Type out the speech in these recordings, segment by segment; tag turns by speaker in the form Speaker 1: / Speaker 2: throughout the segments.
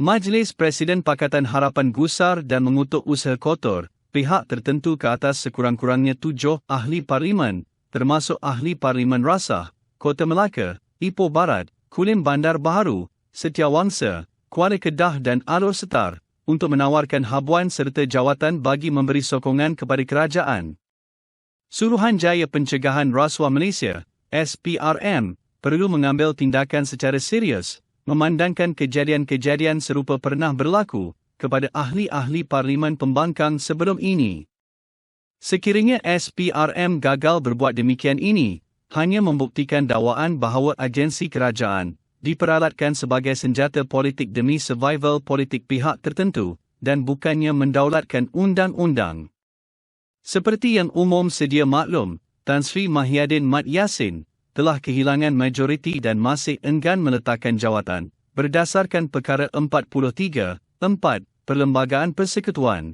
Speaker 1: Majlis Presiden Pakatan Harapan gusar dan mengutuk usaha kotor pihak tertentu ke atas sekurang-kurangnya tujuh ahli parlimen, termasuk ahli parlimen Rasah, Kota Melaka, Ipoh Barat, Kulim Bandar Baharu, Setiawangsa, Kuala Kedah dan Alor Setar untuk menawarkan habuan serta jawatan bagi memberi sokongan kepada kerajaan. Suruhanjaya Pencegahan Rasuah Malaysia, SPRM, perlu mengambil tindakan secara serius memandangkan kejadian-kejadian serupa pernah berlaku kepada ahli-ahli parlimen pembangkang sebelum ini. Sekiranya SPRM gagal berbuat demikian ini, hanya membuktikan dakwaan bahawa agensi kerajaan diperalatkan sebagai senjata politik demi survival politik pihak tertentu dan bukannya mendaulatkan undang-undang. Seperti yang umum sedia maklum, Tan Sri Mahyadin Mat Yassin telah kehilangan majoriti dan masih enggan meletakkan jawatan berdasarkan perkara 43, 4, Perlembagaan Persekutuan.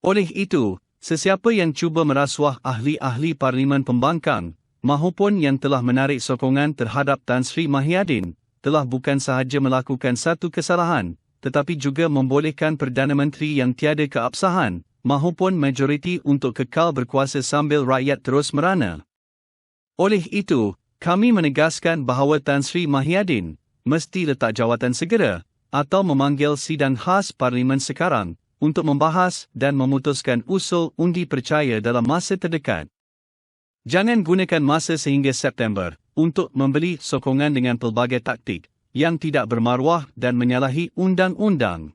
Speaker 1: Oleh itu, sesiapa yang cuba merasuah ahli-ahli parlimen pembangkang mahupun yang telah menarik sokongan terhadap Tan Sri Mahyadin telah bukan sahaja melakukan satu kesalahan tetapi juga membolehkan Perdana Menteri yang tiada keabsahan mahupun majoriti untuk kekal berkuasa sambil rakyat terus merana. Oleh itu, kami menegaskan bahawa Tan Sri Mahyadin mesti letak jawatan segera atau memanggil sidang khas parlimen sekarang untuk membahas dan memutuskan usul undi percaya dalam masa terdekat. Jangan gunakan masa sehingga September untuk membeli sokongan dengan pelbagai taktik yang tidak bermaruah dan menyalahi undang-undang.